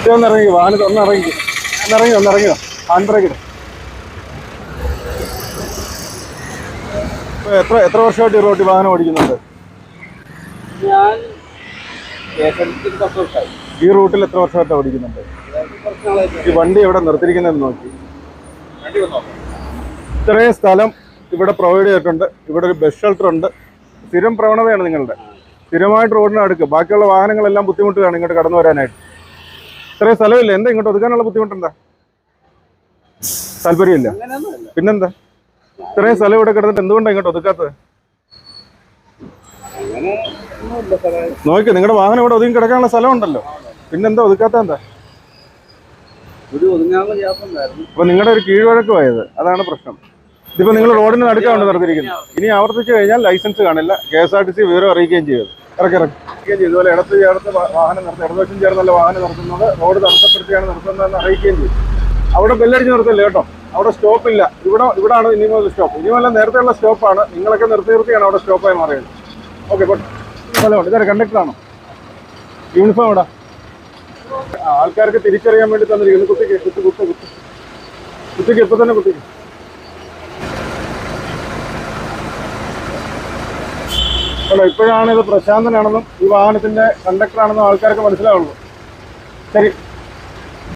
ഇത് ഒന്ന് ഇറങ്ങി വാഹനത്തിൽ ഒന്നിറങ്ങി. ഇറങ്ങി ഒന്ന് ഇറങ്ങി ഒന്ന് ഇറങ്ങിയോ ഹാൻഡ് ബ്രേക്ക്. എത്ര എത്ര വർഷമായിട്ട് ഈ വാഹനം ഓടിക്കുന്നുണ്ട്? ഞാൻ ഈ റൂട്ടിൽ എത്ര വർഷമായിട്ട് ഓടിക്കുന്നുണ്ട്? ഈ വണ്ടി എവിടെ നിർത്തിയിരിക്കുന്നതെന്ന് നോക്കി. ഇത്രയും സ്ഥലം ഇവിടെ പ്രൊവൈഡ് ചെയ്തിട്ടുണ്ട്. ഇവിടെ ഒരു ബസ് ഷെൽട്ടർ ഉണ്ട്. സ്ഥിരം പ്രവണതയാണ് നിങ്ങളുടെ. സ്ഥിരമായിട്ട് റോഡിനടുക്ക്. ബാക്കിയുള്ള വാഹനങ്ങളെല്ലാം ബുദ്ധിമുട്ടുകയാണ് ഇങ്ങോട്ട് കടന്നു വരാനായിട്ട്. ഇത്രയും സ്ഥലമില്ല. എന്താ ഇങ്ങോട്ട് ഒതുക്കാനുള്ള ബുദ്ധിമുട്ടെന്താ? താല്പര്യമില്ല. പിന്നെന്താ? ഇത്രയും സ്ഥലം ഇവിടെ കിടന്നിട്ട് എന്തുകൊണ്ടാണ് ഇങ്ങോട്ട് ഒതുക്കാത്തത്? നോക്കി നിങ്ങളുടെ വാഹനം ഇവിടെ ഒതുങ്ങി കിടക്കാനുള്ള സ്ഥലം ഉണ്ടല്ലോ പിന്നെന്താ ഒതുക്കാത്ത എന്താ? അപ്പൊ നിങ്ങളുടെ ഒരു കീഴ്വഴക്ക് പോയത്. അതാണ് പ്രശ്നം. ഇതിപ്പോ നിങ്ങൾ റോഡിന് നടുക്കാണ് നിർത്തിയിരിക്കുന്നത് ഇനി ആവർത്തിച്ചു കഴിഞ്ഞാൽ ലൈസൻസ് കാണില്ല. K S R T C വിവരം അറിയിക്കുകയും ചെയ്തു ഇറക്കി ഇറക്കുകയും ചെയ്തു. അതുപോലെ ഇടത്ത് ചേർത്ത് വാഹനം നിർത്തി ഇടതുവശം ചേർന്നല്ല വാഹനം നിർത്തുന്നത് റോഡ് തടസ്സപ്പെടുത്തിയാണ് നിർത്തുന്നതെന്ന് അറിയിക്കുകയും ചെയ്തു. അവിടെ ബെല്ലടിച്ച് നിർത്തില്ല കേട്ടോ. അവിടെ സ്റ്റോപ്പ് ഇല്ല. ഇവിടെ ഇവിടാണ് ഇനി മുതൽ സ്റ്റോപ്പ് ഇനി മുതൽ നേരത്തെയുള്ള സ്റ്റോപ്പാണ് നിങ്ങളൊക്കെ നിർത്തി നിർത്തിയാണ് അവിടെ സ്റ്റോപ്പായി മാറിയത്. ഓക്കെ സ്ഥലമുണ്ട് ഇതൊരു കണ്ടക്ടറാണോ യൂണിഫോം ഇടാ ആൾക്കാർക്ക് തിരിച്ചറിയാൻ വേണ്ടി തന്നിരിക്കുന്നു. കുത്തിക്ക് കുത്തി കുത്തി കുത്തി. കുത്തിക്ക് ഇപ്പം തന്നെ കുത്തിക്ക്. അല്ല ഇപ്പോഴാണ് ഇത് പ്രശാന്തനാണെന്നും ഈ വാഹനത്തിന്റെ കണ്ടക്ടറാണെന്നും ആൾക്കാർക്ക് മനസ്സിലാവുള്ളൂ. ശരി.